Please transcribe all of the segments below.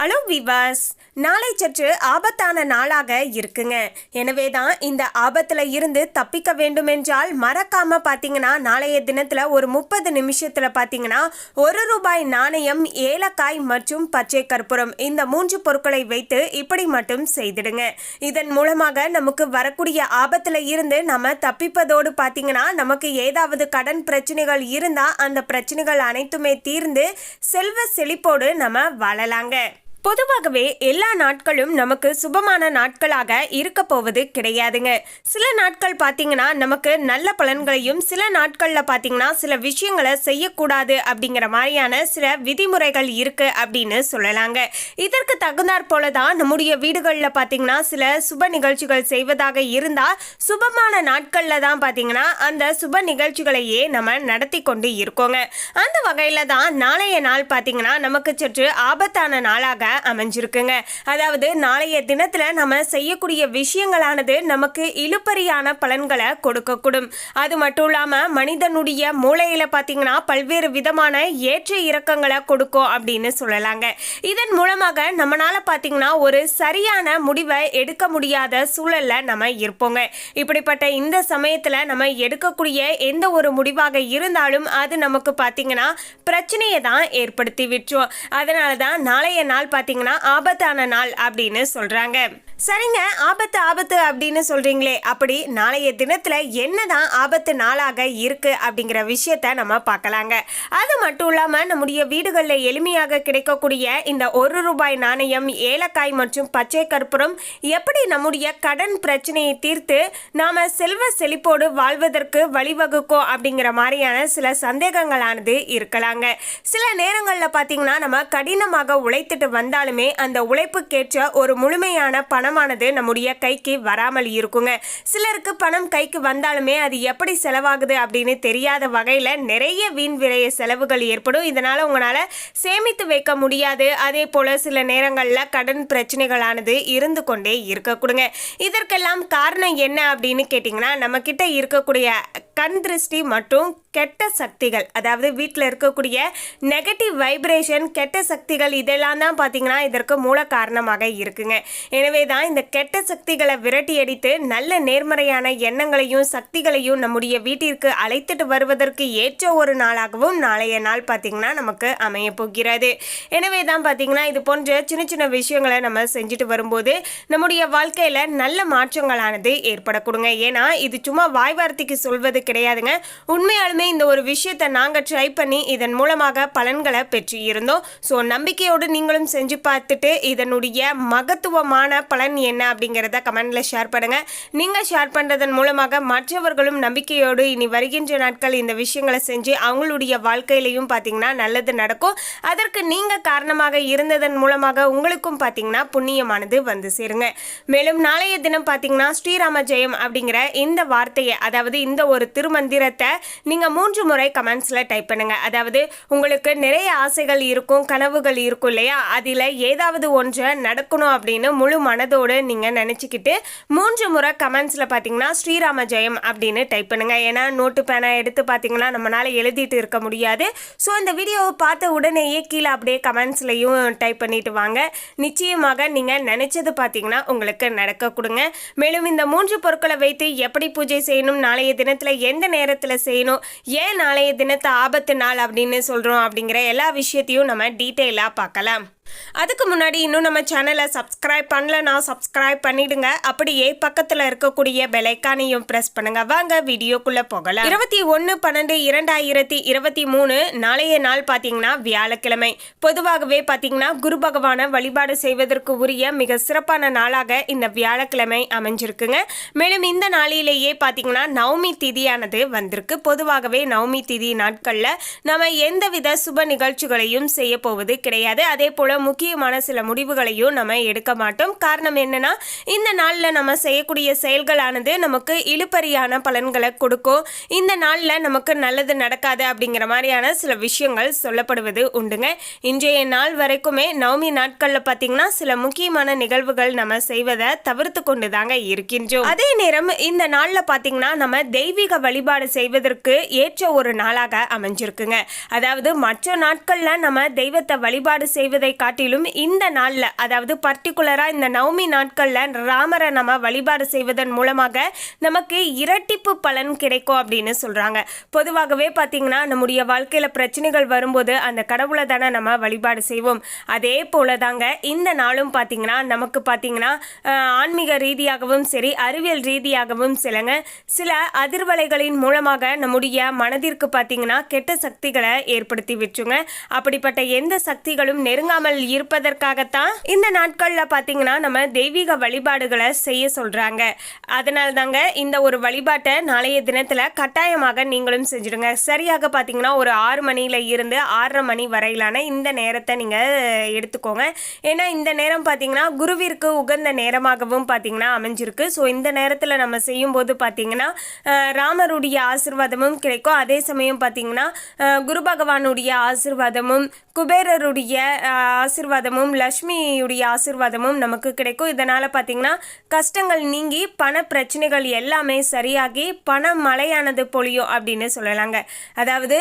Hello விவாஸ் நாளை சற்று ஆபத்தான நாளாக இருக்குங்க. எனவே தான் இந்த ஆபத்தில் இருந்து தப்பிக்க வேண்டுமென்றால் மறக்காமல் பார்த்தீங்கன்னா நாளைய தினத்தில் ஒரு முப்பது நிமிஷத்தில் பார்த்தீங்கன்னா ஒரு ரூபாய் நாணயம் ஏலக்காய் மற்றும் பச்சை கற்பூரம் இந்த மூன்று பொருட்களை வைத்து இப்படி மட்டும் செய்திடுங்க. இதன் மூலமாக நமக்கு வரக்கூடிய ஆபத்தில் இருந்து நம்ம தப்பிப்பதோடு பார்த்தீங்கன்னா நமக்கு ஏதாவது கடன் பிரச்சனைகள் இருந்தால் அந்த பிரச்சனைகள் அனைத்துமே தீர்ந்து செல்வ செழிப்போடு நம்ம வாழலாங்க. பொதுவாகவே எல்லா நாட்களும் நமக்கு சுபமான நாட்களாக இருக்க போவது கிடையாதுங்க. சில நாட்கள் பார்த்தீங்கன்னா நமக்கு நல்ல பலன்களையும் சில நாட்களில் பார்த்தீங்கன்னா சில விஷயங்களை செய்யக்கூடாது அப்படிங்கிற மாதிரியான சில விதிமுறைகள் இருக்கு அப்படின்னு சொல்லலாங்க. இதற்கு தகுந்தாற் போல தான் நம்முடைய வீடுகளில் பார்த்தீங்கன்னா சில சுப நிகழ்ச்சிகள் செய்வதாக இருந்தால் சுபமான நாட்களில் தான் பார்த்தீங்கன்னா அந்த சுப நிகழ்ச்சிகளையே நம்ம நடத்தி கொண்டு இருக்கோங்க. அந்த வகையில் தான் நாளைய நாள் பார்த்தீங்கன்னா நமக்கு சற்று ஆபத்தான நாளாக அமைஞ்சிருக்குங்க. அதாவது நாளைய தினத்தில் நம்ம செய்யக்கூடிய விஷயங்களானது நமக்கு இழுப்பறியான பலன்களை கொடுக்கக்கூடும். அது மட்டும் இல்லாமல் மனிதனுடைய மூளையில் பார்த்தீங்கன்னா பல்வேறு விதமான ஏற்ற இறக்கங்களை கொடுக்கும் அப்படின்னு சொல்லலாங்க. இதன் மூலமாக நம்மளால் பார்த்தீங்கன்னா ஒரு சரியான முடிவை எடுக்க முடியாத சூழலில் நம்ம இருப்போங்க. இப்படிப்பட்ட இந்த சமயத்தில் நம்ம எடுக்கக்கூடிய எந்த ஒரு முடிவாக இருந்தாலும் அது நமக்கு பார்த்தீங்கன்னா பிரச்சனையை தான் ஏற்படுத்தி விட்டுரும். அதனால தான் நாளைய நாள் பார்த்தீங்கன்னா ஆபத்தான நாள் அப்படின்னு சொல்கிறாங்க சரிங்க ஆபத்து ஆபத்து அப்படின்னு சொல்றீங்களே அப்படி நாளைய தினத்துல என்னதான் ஆபத்து நாளாக இருக்கு அப்படிங்கிற விஷயத்த நம்ம பார்க்கலாங்க அது மட்டும் இல்லாம நம்முடைய வீடுகளில் எளிமையாக கிடைக்கக்கூடிய இந்த ஒரு ரூபாய் நாணயம் ஏலக்காய் மற்றும் பச்சை கற்பூரம் எப்படி நம்முடைய கடன் பிரச்சனையை தீர்த்து நாம செல்வ செழிப்போடு வாழ்வதற்கு வழிவகுக்கோ அப்படிங்கிற மாதிரியான சில சந்தேகங்களானது இருக்கலாங்க. சில நேரங்களில் பார்த்தீங்கன்னா நம்ம கடினமாக உழைத்துட்டு வந்து வந்தாலுமே அந்த உழைப்புக்கேற்ற ஒரு முழுமையான பணமானது நம்முடைய கைக்கு வராமல் இருக்குங்க. சிலருக்கு பணம் கைக்கு வந்தாலுமே அது எப்படி செலவாகுது அப்படின்னு தெரியாத வகையில் நிறைய வீண் விரைய செலவுகள் ஏற்படும். இதனால் உங்களால் சேமித்து வைக்க முடியாது. அதே போல் சில நேரங்களில் கடன் பிரச்சனைகளானது இருந்து கொண்டே இருக்கக்கூடுங்க. இதற்கெல்லாம் காரணம் என்ன அப்படின்னு கேட்டிங்கன்னா நம்மக்கிட்ட இருக்கக்கூடிய கண் திருஷ்டி மற்றும் கெட்ட சக்திகள் அதாவது வீட்டில் இருக்கக்கூடிய நெகட்டிவ் வைப்ரேஷன் கெட்ட சக்திகள் இதெல்லாம் தான் பார்த்தீங்கன்னா இதற்கு மூல காரணமாக இருக்குங்க. எனவே தான் இந்த கெட்ட சக்திகளை விரட்டி அடித்து நல்ல நேர்மறையான எண்ணங்களையும் சக்திகளையும் நம்முடைய வீட்டிற்கு அழைத்துட்டு வருவதற்கு ஏற்ற ஒரு நாளாகவும் நாளைய நாள் பார்த்தீங்கன்னா நமக்கு அமைய போகிறது. எனவே தான் பார்த்தீங்கன்னா இது போன்ற சின்ன சின்ன விஷயங்களை நம்ம செஞ்சுட்டு வரும்போது நம்முடைய வாழ்க்கையில் நல்ல மாற்றங்களானது ஏற்படக்கூடுங்க. ஏன்னா இது சும்மா வாய் வார்த்தைக்கு சொல்வது கிடையாதுங்க. உண்மையாலுமே இந்த ஒரு விஷயத்தை நாங்கள் ட்ரை பண்ணி இதன் மூலமாக பலன்களை பெற்று இருந்தோம் ஸோ நம்பிக்கையோடு நீங்களும் செஞ்சு பார்த்துட்டு இதனுடைய மகத்துவமான பலன் என்ன அப்படிங்கிறத கமெண்டில் ஷேர் பண்ணுங்கள் நீங்கள் ஷேர் பண்ணுறதன் மூலமாக மற்றவர்களும் நம்பிக்கையோடு இனி வருகின்ற நாட்கள் இந்த விஷயங்களை செஞ்சு அவங்களுடைய வாழ்க்கையிலையும் பார்த்தீங்கன்னா நல்லது நடக்கும். அதற்கு நீங்கள் காரணமாக இருந்ததன் மூலமாக உங்களுக்கும் பார்த்தீங்கன்னா புண்ணியமானது வந்து சேருங்க. மேலும் நாளைய தினம் பார்த்தீங்கன்னா ஸ்ரீராம ஜெயம் அப்படிங்கிற இந்த வார்த்தையை அதாவது இந்த ஒரு திருமந்திரத்தை நீங்கள் மூன்று முறை கமெண்ட்ஸில் டைப் பண்ணுங்க. அதாவது உங்களுக்கு நிறைய ஆசைகள் இருக்கும் கனவுகள் இருக்கும் இல்லையா? அதில் ஏதாவது ஒன்றை நடக்கணும் அப்படின்னு முழு மனதோடு நீங்கள் நினச்சிக்கிட்டு மூன்று முறை கமெண்ட்ஸில் பார்த்தீங்கன்னா ஸ்ரீராம ஜெயம் அப்படின்னு டைப் பண்ணுங்க. ஏன்னா நோட்டு பேனை எடுத்து பார்த்தீங்கன்னா நம்மளால் எழுதிட்டு இருக்க முடியாது. ஸோ இந்த வீடியோவை பார்த்த உடனேயே கீழே அப்படியே கமெண்ட்ஸ்லையும் டைப் பண்ணிட்டு வாங்க. நிச்சயமாக நீங்கள் நினச்சது பார்த்தீங்கன்னா உங்களுக்கு நடக்க கொடுங்க. மேலும் இந்த மூன்று பொருட்களை வைத்து எப்படி பூஜை செய்யணும் நாளைய தினத்தில் எந்த நேரத்தில் செய்யணும் ஏன் நாளைய தினத்தை ஆபத்து நாள் அப்படின்னு சொல்கிறோம் அப்படிங்கிற எல்லா விஷயத்தையும் நம்ம டீட்டெயிலாக பார்க்கலாம். அதுக்கு முன்னாடி இன்னும் நம்ம சேனலை சப்ஸ்கிரைப் பண்ணலனா சப்ஸ்கிரைப் பண்ணிடுங்க. அப்படியே பக்கத்தில் இருக்கக்கூடிய பெலைக்கானையும் ப்ரெஸ் பண்ணுங்க. வாங்க வீடியோக்குள்ள போகலாம். இருபத்தி ஒன்று பன்னெண்டு இரண்டாயிரத்தி இருபத்தி மூணு நாளைய நாள் பார்த்தீங்கன்னா வியாழக்கிழமை. பொதுவாகவே பார்த்தீங்கன்னா குரு பகவானை வழிபாடு செய்வதற்கு உரிய மிக சிறப்பான நாளாக இந்த வியாழக்கிழமை அமைஞ்சிருக்குங்க. மேலும் இந்த நாளிலேயே பார்த்தீங்கன்னா நவமி திதியானது வந்திருக்கு. பொதுவாகவே நவமி திதி நாட்களில் நம்ம எந்தவித சுப நிகழ்ச்சிகளையும் செய்ய போவது கிடையாது. அதே போல முக்கியமான சில முடிவுகளையும் நம்ம எடுக்க மாட்டோம். காரணம் என்னன்னா இந்த நாளில் நம்ம செய்யக்கூடிய செயல்களானது நமக்கு இழுப்பறியான பலன்களை கொடுக்கும். இந்த நாளில் நமக்கு நல்லது நடக்காது அப்படிங்கிற மாதிரியான சில விஷயங்கள் சொல்லப்படுவது உண்டுங்க. இன்றைய நாள் வரைக்குமே நவமி நாட்களில் பார்த்தீங்கன்னா சில முக்கியமான நிகழ்வுகள் நம்ம செய்வதை தவிர்த்து கொண்டு தாங்க இருக்கின்றோம். அதே நேரம் இந்த நாளில் பார்த்தீங்கன்னா நம்ம தெய்வீக வழிபாடு செய்வதற்கு ஏற்ற ஒரு நாளாக அமைஞ்சிருக்குங்க. அதாவது மற்ற நாட்களில் நம்ம தெய்வத்தை வழிபாடு செய்வதை காட்டிலும் இந்த நாளில் அதாவது பர்டிகுலராக இந்த நவமி நாட்களில் ராமரை நம்ம வழிபாடு செய்வதன் மூலமாக நமக்கு இரட்டிப்பு பலன் கிடைக்கும் அப்படின்னு சொல்கிறாங்க பொதுவாகவே பார்த்தீங்கன்னா நம்முடைய வாழ்க்கையில் பிரச்சனைகள் வரும்போது அந்த கடவுளை தானே நம்ம வழிபாடு செய்வோம். அதே போல தாங்க இந்த நாளும் பார்த்தீங்கன்னா நமக்கு பார்த்தீங்கன்னா ஆன்மீக ரீதியாகவும் சரி அறிவியல் ரீதியாகவும் சிலங்க சில அதிர்வலைகளின் மூலமாக நம்முடைய மனதிற்கு பார்த்தீங்கன்னா கெட்ட சக்திகளை ஏற்படுத்தி விட்டுருங்க. அப்படிப்பட்ட எந்த சக்திகளும் நெருங்காமல் இருப்பதற்காகத்தான் இந்த நாட்களில் பார்த்தீங்கன்னா நம்ம தெய்வீக வழிபாடுகளை செய்ய சொல்கிறாங்க அதனால தாங்க இந்த ஒரு வழிபாட்டை நாளைய தினத்தில் கட்டாயமாக நீங்களும் செஞ்சுடுங்க. சரியாக பார்த்தீங்கன்னா ஒரு ஆறு மணியில இருந்து ஆறரை மணி வரையிலான இந்த நேரத்தை நீங்கள் எடுத்துக்கோங்க. ஏன்னா இந்த நேரம் பார்த்தீங்கன்னா குருவிற்கு உகந்த நேரமாகவும் பார்த்தீங்கன்னா அமைஞ்சிருக்கு. ஸோ இந்த நேரத்தில் நம்ம செய்யும்போது பார்த்தீங்கன்னா ராமருடைய ஆசிர்வாதமும் கிடைக்கும். அதே சமயம் பார்த்தீங்கன்னா குரு பகவானுடைய ஆசிர்வாதமும் குபேரருடைய ஆசிர்வாதமும் லக்ஷ்மியுடைய ஆசிர்வாதமும் நமக்கு கிடைக்கும். இதனால் பார்த்தீங்கன்னா கஷ்டங்கள் நீங்கி பண பிரச்சனைகள் எல்லாமே சரியாகி பண மழையானது பொழியும் அப்படின்னு சொல்லலாங்க. அதாவது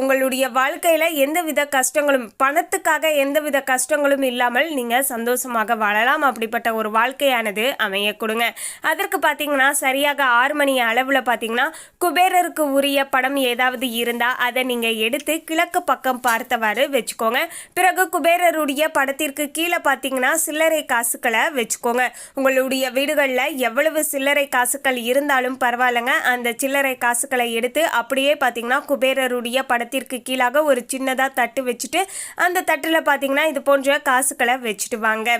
உங்களுடைய வாழ்க்கையில் எந்தவித கஷ்டங்களும் பணத்துக்காக எந்தவித கஷ்டங்களும் இல்லாமல் நீங்கள் சந்தோஷமாக வாழலாம். அப்படிப்பட்ட ஒரு வாழ்க்கையானது அமைய கொடுங்க. அதற்கு பார்த்தீங்கன்னா சரியாக ஆறு மணி அளவில் பார்த்தீங்கன்னா குபேரருக்கு உரிய படம் ஏதாவது இருந்தால் அதை நீங்கள் எடுத்து கிழக்கு பக்கம் பார்த்தவாறு வச்சுக்கோங்க. பிறகு குபேரருடைய படத்திற்கு கீழே பார்த்தீங்கன்னா சில்லறை காசுகளை வச்சுக்கோங்க. உங்களுடைய வீடுகளில் எவ்வளவு சில்லறை காசுகள் இருந்தாலும் பரவாயில்லைங்க. அந்த சில்லறை காசுகளை எடுத்து அப்படியே பார்த்தீங்கன்னா குபேரருடைய படத்திற்கு கீழாக ஒரு சின்னதாக தட்டு வச்சுட்டு அந்த தட்டில் பார்த்தீங்கன்னா இது போன்ற காசுகளை வச்சுட்டு வாங்க.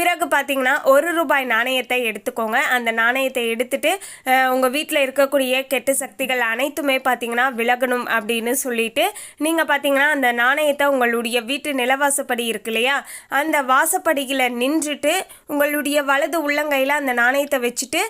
பிறகு பார்த்தீங்கன்னா ஒரு ரூபாய் நாணயத்தை எடுத்துக்கோங்க. அந்த நாணயத்தை எடுத்துட்டு உங்கள் வீட்டில் இருக்கக்கூடிய கெட்ட சக்திகள் அனைத்துமே பார்த்தீங்கன்னா விலகணும் அப்படின்னு சொல்லிட்டு நீங்கள் பார்த்தீங்கன்னா அந்த நாணயத்தை உங்களுடைய வீட்டு நிலவாசப்படி இருக்கு இல்லையா? அந்த வாசப்படியில் நின்றுட்டு உங்களுடைய வலது உள்ளங்கையில் அந்த நாணயத்தை வச்சுட்டு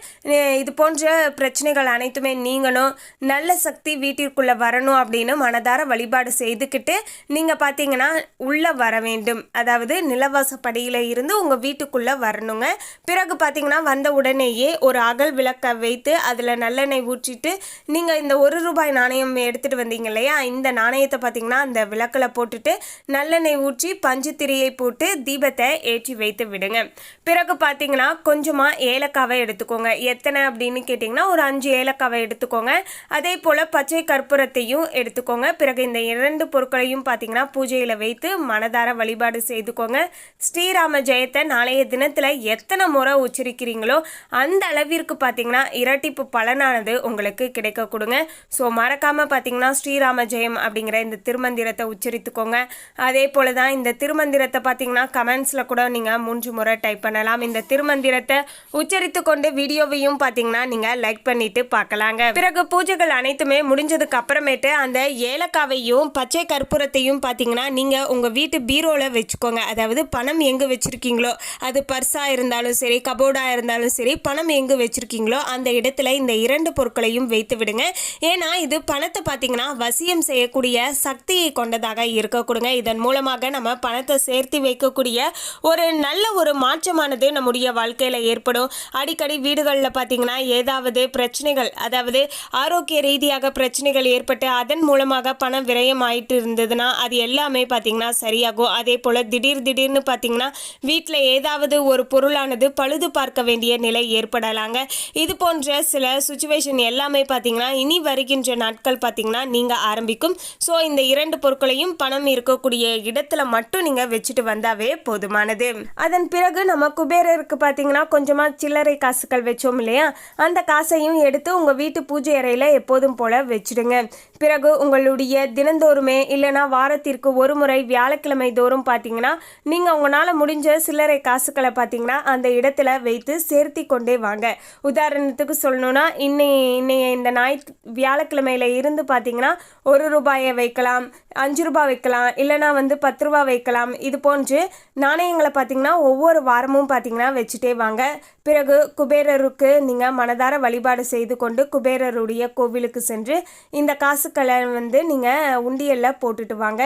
இது போன்ற பிரச்சனைகள் அனைத்துமே நீங்கணும். நல்ல சக்தி வீட்டிற்குள்ளே வரணும் அப்படின்னு மனதார வழிபாடு செய்துக்கிட்டு நீங்கள் பார்த்தீங்கன்னா உள்ளே வர வேண்டும். அதாவது நிலவாசப்படியில் இருந்து உங்கள் வீட்டுக்குள்ளே வரணுங்க. பிறகு பார்த்தீங்கன்னா வந்த உடனேயே ஒரு அகல் விளக்கை வைத்து அதில் நல்லெண்ணெய் ஊற்றிட்டு நீங்கள் இந்த ஒரு ரூபாய் நாணயம் எடுத்துகிட்டு வந்தீங்க இல்லையா? இந்த நாணயத்தை பார்த்தீங்கன்னா அந்த விளக்கில் போட்டுட்டு நல்லெண்ணெய் ஊற்றி பஞ்ச திரியை போட்டு தீபத்தை ஏற்றி வைத்து விடுங்க. பிறகு பார்த்தீங்கன்னா கொஞ்சமாக ஏலக்காவை எடுத்துக்கோங்க. எத்தனை அப்படின்னு கேட்டிங்கன்னா ஒரு அஞ்சு ஏலக்காவை எடுத்துக்கோங்க. அதே போல் பச்சை கற்பூரத்தையும் எடுத்துக்கோங்க. பிறகு இந்த இரண்டு பொருட்களையும் பார்த்தீங்கன்னா பூஜையில் வைத்து மனதார வழிபாடு செய்துக்கோங்க. ஸ்ரீராம ஜெயத்தை நாளைய தினத்தில் எத்தனை முறை உச்சரிக்கிறீங்களோ அந்த அளவிற்கு பார்த்தீங்கன்னா இரட்டிப்பு பலனானது உங்களுக்கு கிடைக்க கொடுங்க. ஸோ மறக்காமல் பார்த்தீங்கன்னா ஸ்ரீராம ஜெயம் அப்படிங்கிற இந்த திருமந்திரத்தை உச்சரித்துக்கோங்க. அதே போல தான் இந்த திருமந்திரத்தை பார்த்தீங்கன்னா கமெண்ட்ஸில் கூட நீங்கள் மூன்று முறை டைப் பண்ணலாம். இந்த திருமந்திரத்தை உச்சரித்து கொண்டு வீடியோவையும் பார்த்தீங்கன்னா நீங்கள் லைக் பண்ணிட்டு பார்க்கலாங்க பிறகு பூஜைகள் அனைத்துமே முடிஞ்சதுக்கு அப்புறமேட்டு அந்த ஏலக்காவையும் பச்சை கற்பூரத்தையும் பார்த்தீங்கன்னா நீங்கள் உங்கள் வீட்டு பீரோவில் வச்சுக்கோங்க. அதாவது பணம் எங்கே வச்சுருக்கீங்களோ அது பர்ஸாக இருந்தாலும் சரி கபோர்டாக இருந்தாலும் சரி பணம் எங்கே வச்சுருக்கீங்களோ அந்த இடத்துல இந்த இரண்டு பொருட்களையும் வைத்து விடுங்க. ஏன்னா இது பணத்தை பார்த்தீங்கன்னா வசியம் செய்யக்கூடிய சக்தியை கொண்டதாக இருக்க கொடுங்க. இதன் மூலமாக நம்ம பணத்தை சேர்த்து வைக்கக்கூடிய ஒரு நல்ல ஒரு மாற்றமானது நம்முடைய வாழ்க்கையில் ஏற்படும். அடிக்கடி வீடுகளில் பார்த்தீங்கன்னா ஏதாவது பிரச்சனைகள் அதாவது ஆரோக்கிய ரீதியாக பிரச்சனைகள் ஏற்பட்டு அதன் மூலமாக பணம் விரயம் ஆயிட்டு இருந்ததுன்னா அது எல்லாமே பார்த்தீங்கன்னா சரியாகும். அதே போல் திடீர் திடீர்னு பார்த்தீங்கன்னா வீட்டில் ஏதாவது ஒரு பொருளானது பழுது பார்க்க வேண்டிய நிலை ஏற்படலாங்க. இது போன்ற சில சுச்சுவேஷன் எல்லாமே பார்த்தீங்கன்னா இனி வருகின்ற நாட்கள் பார்த்தீங்கன்னா நீங்கள் ஆரம்பிக்கும். ஸோ இந்த இரண்டு பொருட்களையும் பணம் இருக்கக்கூடிய இடத்துல மட்டும் நீங்கள் வச்சுட்டு வந்தாவே போதுமானது. அதன் பிறகு நம்ம குபேரருக்கு பார்த்தீங்கன்னா கொஞ்சமாக சில்லறை காசுகள் வச்சோம் இல்லையா? அந்த காசையும் எடுத்து உங்கள் வீட்டு பூஜை அறையில் எப்போதும் போல வச்சிடுங்க. பிறகு உங்களுடைய தினந்தோறுமே இல்லைனா வாரத்திற்கு ஒரு முறை வியாழக்கிழமை தோறும் பார்த்தீங்கன்னா நீங்கள் உங்களால் முடிஞ்ச சில்லறை காசுகளை பார்த்தீங்கன்னா அந்த இடத்துல வைத்து சேர்த்தி கொண்டே வாங்க. உதாரணத்துக்கு சொல்லணும்னா இன்னை இன்னைய இந்த ஞாயிற்று வியாழக்கிழமையில இருந்து பார்த்தீங்கன்னா ஒரு ரூபாயை வைக்கலாம் அஞ்சு ரூபாய் வைக்கலாம் இல்லைனா வந்து பத்து ரூபா வைக்கலாம். இது போன்று நாணயங்களை பார்த்தீங்கன்னா ஒவ்வொரு வாரமும் பார்த்தீங்கன்னா வச்சுட்டே வாங்க. பிறகு குபேரருக்கு நீங்கள் மனதார வழிபாடு செய்து கொண்டு குபேரருடைய கோவிலுக்கு சென்று இந்த காசுக்களை வந்து நீங்கள் உண்டியலில் போட்டுட்டு வாங்க.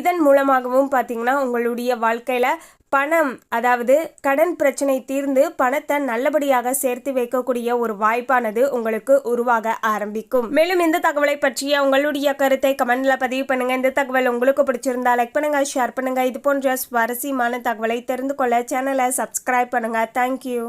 இதன் மூலமாகவும் பார்த்தீங்கன்னா உங்களுடைய வாழ்க்கையில் பணம் அதாவது கடன் பிரச்சனை தீர்ந்து பணத்தை நல்லபடியாக சேர்த்து வைக்கக்கூடிய ஒரு வாய்ப்பானது உங்களுக்கு உருவாக ஆரம்பிக்கும். மேலும் இந்த தகவலை பற்றிய உங்களுடைய கருத்தை கமெண்ட்ல பதிவு பண்ணுங்க. இந்த தகவல் உங்களுக்கு பிடிச்சிருந்தா லைக் பண்ணுங்க ஷேர் பண்ணுங்க. இது போன்ற சுவாரஸ்யமான தகவலை தெரிந்து கொள்ள சேனலை சப்ஸ்கிரைப் பண்ணுங்க. தேங்க்யூ